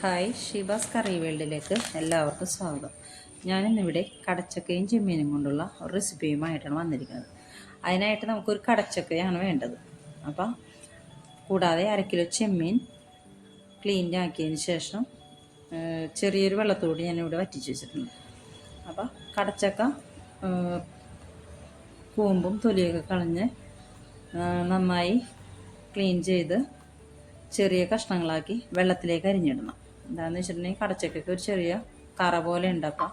Hi Shibas കറി വേൾഡിലേക്ക് എല്ലാവർക്കും സ്വാഗതം. ഞാനിന്നിവിടെ കടച്ചക്കയും ചെമ്മീനും കൊണ്ടുള്ള ഒരു റെസിപ്പിയുമായിട്ടാണ് വന്നിരിക്കുന്നത്. അതിനായിട്ട് നമുക്കൊരു കടച്ചക്കയാണ് വേണ്ടത്. അപ്പം കൂടാതെ അര കിലോ ചെമ്മീൻ ക്ലീൻ ആക്കിയതിന് ശേഷം ചെറിയൊരു വെള്ളത്തോട് ഞാനിവിടെ വറ്റിച്ച് വെച്ചിട്ടുണ്ട്. അപ്പം കടച്ചക്ക കൂമ്പും തൊലിയൊക്കെ കളഞ്ഞ് നന്നായി ക്ലീൻ ചെയ്ത് ചെറിയ കഷ്ണങ്ങളാക്കി വെള്ളത്തിലേക്ക് അരിഞ്ഞിടണം. എന്താണെന്ന് വെച്ചിട്ടുണ്ടെങ്കിൽ കടച്ചക്കൊക്കെ ഒരു ചെറിയ കറ പോലെ ഉണ്ട്. അപ്പം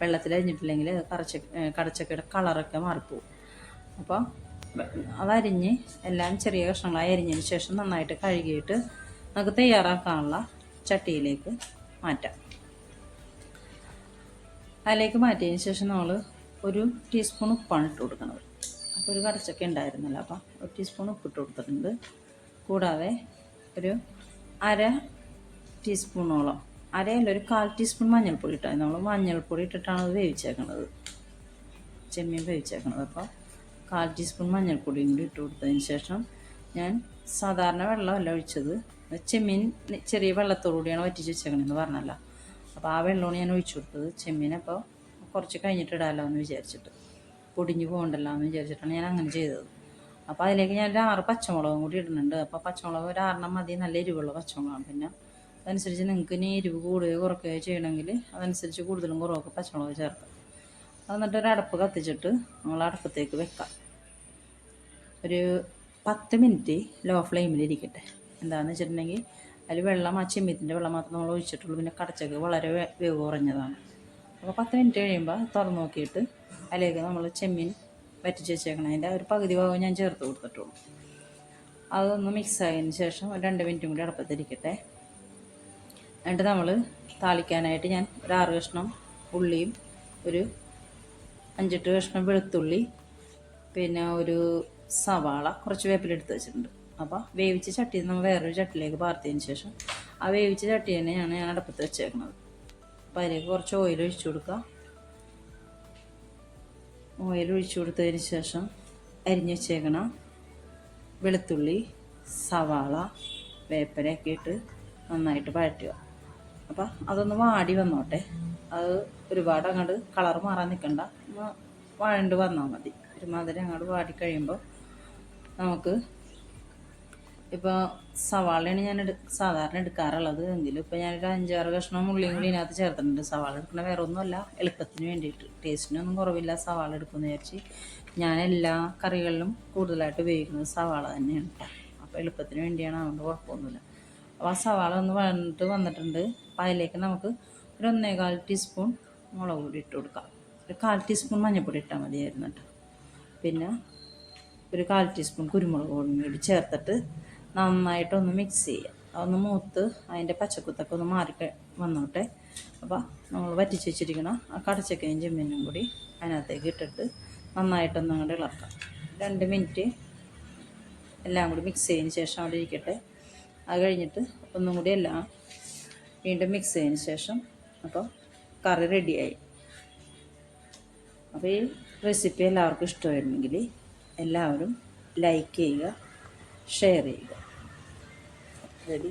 വെള്ളത്തിൽ അരിഞ്ഞിട്ടില്ലെങ്കിൽ കറച്ച കടച്ചക്കയുടെ കളറൊക്കെ മാറിപ്പോവും. അപ്പോൾ അതരിഞ്ഞ് എല്ലാം ചെറിയ കഷ്ണങ്ങളായി അരിഞ്ഞതിന് ശേഷം നന്നായിട്ട് കഴുകിയിട്ട് നമുക്ക് തയ്യാറാക്കാനുള്ള ചട്ടിയിലേക്ക് മാറ്റാം. അതിലേക്ക് മാറ്റിയതിന് ശേഷം നമ്മൾ ഒരു ടീസ്പൂൺ ഉപ്പാണ് ഇട്ട് കൊടുക്കുന്നത്. അപ്പോൾ ഒരു കടച്ചക്ക ഉണ്ടായിരുന്നല്ലോ. അപ്പം ഒരു ടീസ്പൂൺ ഉപ്പിട്ട് കൊടുത്തിട്ടുണ്ട്. കൂടാതെ ഒരു അര ടീസ്പൂണോളം. അരയല്ല ഒരു കാൽ ടീസ്പൂൺ മഞ്ഞൾപ്പൊടി ഇട്ടാൽ നമ്മൾ മഞ്ഞൾപ്പൊടി ഇട്ടിട്ടാണ് അത് വേവിച്ചേക്കണത്. ചെമ്മീൻ വേവിച്ചേക്കണത്. അപ്പോൾ കാൽ ടീസ്പൂൺ മഞ്ഞൾപ്പൊടി കൂടി ഇട്ട് കൊടുത്തതിന് ശേഷം ഞാൻ സാധാരണ വെള്ളമല്ല ഒഴിച്ചത്. ചെമ്മീൻ ചെറിയ വെള്ളത്തോടുകൂടിയാണ് വറ്റിച്ച് വെച്ചേക്കണതെന്ന് പറഞ്ഞല്ല. അപ്പോൾ ആ വെള്ളമാണ് ഞാൻ ഒഴിച്ചു കൊടുത്തത്. ചെമ്മീൻ അപ്പോൾ കുറച്ച് കഴിഞ്ഞിട്ട് ഇടാമല്ലോ എന്ന് വിചാരിച്ചിട്ട്. പൊടിഞ്ഞു പോകണ്ടല്ലോ എന്ന് വിചാരിച്ചിട്ടാണ് ഞാൻ അങ്ങനെ ചെയ്തത്. അപ്പോൾ അതിലേക്ക് ഞാൻ ഒരു ആറ് പച്ചമുളകും കൂടി ഇടുന്നുണ്ട്. അപ്പോൾ പച്ചമുളക് ഒരു ആറെണ്ണം മതി. നല്ല എരിവുള്ള പച്ചമുളകാണ്. പിന്നെ അതനുസരിച്ച് നിങ്ങൾക്ക് ഇനി എരിവ് കൂടുകയോ കുറയ്ക്കുകയോ ചെയ്യണമെങ്കിൽ അതനുസരിച്ച് കൂടുതലും കുറവൊക്കെ പച്ചമുളക് ചേർക്കാം. എന്നിട്ട് ഒരു അടപ്പ് കത്തിച്ചിട്ട് നമ്മൾ അടപ്പത്തേക്ക് വെക്കാം. ഒരു പത്ത് മിനിറ്റ് ലോ ഫ്ലെയിമിൽ ഇരിക്കട്ടെ. എന്താണെന്ന് വെച്ചിട്ടുണ്ടെങ്കിൽ അതിൽ വെള്ളം ആ ചെമ്മീത്തിന്റെ വെള്ളം മാത്രം നമ്മൾ ഒഴിച്ചിട്ടുള്ളൂ. പിന്നെ കടച്ചക്ക് വളരെ വേവ് കുറഞ്ഞതാണ്. അപ്പോൾ പത്ത് മിനിറ്റ് കഴിയുമ്പോൾ തുറന്ന് നോക്കിയിട്ട് അതിലേക്ക് നമ്മൾ ചെമ്മീൻ വറ്റിച്ച് വെച്ചേക്കണം. അതിന്റെ ഒരു പകുതി ഭാഗം ഞാൻ ചേർത്ത് കൊടുത്തിട്ടുള്ളൂ. അതൊന്ന് മിക്സ് ആയതിന് ശേഷം രണ്ട് മിനിറ്റും കൂടി അടപ്പത്തിരിക്കട്ടെ. എന്നിട്ട് നമ്മൾ താളിക്കാനായിട്ട് ഞാൻ ഒരു ആറ് കഷ്ണം ഉള്ളിയും ഒരു അഞ്ചെട്ട് കഷ്ണം വെളുത്തുള്ളി പിന്നെ ഒരു സവാള കുറച്ച് വേപ്പിലെടുത്ത് വെച്ചിട്ടുണ്ട്. അപ്പോൾ വേവിച്ച ചട്ടി നമ്മൾ വേറൊരു ചട്ടിയിലേക്ക് പാർത്തിയതിന് ശേഷം ആ വേവിച്ച ചട്ടി തന്നെയാണ് ഞാൻ അടുപ്പത്ത് വെച്ചേക്കുന്നത്. അപ്പോൾ അതിലേക്ക് കുറച്ച് ഓയിൽ ഒഴിച്ചു കൊടുക്കുക ഓയിൽ ഒഴിച്ചു കൊടുത്തതിന് ശേഷം അരിഞ്ഞ് വെച്ചേക്കണ വെളുത്തുള്ളി സവാള വേപ്പിലയൊക്കെ ഇട്ട് നന്നായിട്ട് വഴറ്റുക. അപ്പം അതൊന്ന് വാടി വന്നോട്ടെ. അത് ഒരുപാട് അങ്ങോട്ട് കളർ മാറാൻ നിൽക്കണ്ട ഒന്ന് വാഴണ്ട് വന്നാൽ മതി. ഒരുമാതിരി അങ്ങോട്ട് വാടി കഴിയുമ്പോൾ നമുക്ക് ഇപ്പോൾ സവാളയാണ് ഞാൻ എടു സാധാരണ എടുക്കാറുള്ളത്. എങ്കിലും ഇപ്പോൾ ഞാനൊരു അഞ്ചാറ് കഷ്ണം ഉള്ളിയും കൂടി ഇതിനകത്ത് ചേർത്തിട്ടുണ്ട്. സവാള എടുക്കണ വേറെ ഒന്നുമല്ല. എളുപ്പത്തിന് വേണ്ടിയിട്ട്. ടേസ്റ്റിനൊന്നും കുറവില്ല സവാള എടുക്കുമെന്ന് വിചാരിച്ച് ഞാൻ എല്ലാ കറികളിലും കൂടുതലായിട്ട് ഉപയോഗിക്കുന്നത് സവാള തന്നെയാണ് അപ്പോൾ എളുപ്പത്തിന് വേണ്ടിയാണ് അതുകൊണ്ട് കുഴപ്പമൊന്നുമില്ല. അപ്പോൾ ആ സവാള ഒന്ന് വഴന്നിട്ട് വന്നിട്ടുണ്ട്. അപ്പോൾ അതിലേക്ക് നമുക്ക് ഒരു ഒന്നേകാൽ ടീസ്പൂൺ മുളക് പൊടി ഇട്ട് കൊടുക്കാം. ഒരു കാൽ ടീസ്പൂൺ മഞ്ഞൾപ്പൊടി ഇട്ടാൽ മതിയായിരുന്നു കേട്ടോ. പിന്നെ ഒരു കാൽ ടീസ്പൂൺ കുരുമുളക് പൊടിയും കൂടി ചേർത്തിട്ട് നന്നായിട്ടൊന്ന് മിക്സ് ചെയ്യുക. അതൊന്ന് മൂത്ത് അതിന്റെ പച്ചക്കുത്തൊക്കെ ഒന്ന് മാറി വന്നോട്ടെ. അപ്പോൾ നമ്മൾ വറ്റിച്ച് വെച്ചിരിക്കണം ആ കടച്ചക്കയും ചെമ്മീനും കൂടി അതിനകത്തേക്ക് ഇട്ടിട്ട് നന്നായിട്ടൊന്ന് അങ്ങോട്ട് ഇളക്കാം. രണ്ട് മിനിറ്റ് എല്ലാം കൂടി മിക്സ് ചെയ്തതിന് ശേഷം അവിടെ ഇരിക്കട്ടെ. അത് കഴിഞ്ഞിട്ട് ഒന്നും കൂടി എല്ലാം വീണ്ടും മിക്സ് ചെയ്തതിന് ശേഷം അപ്പോൾ കറി റെഡിയായി അപ്പോൾ ഈ റെസിപ്പി എല്ലാവർക്കും ഇഷ്ടമായിരുന്നെങ്കിൽ എല്ലാവരും ലൈക്ക് ചെയ്യുക ഷെയർ ചെയ്യുക. റെഡി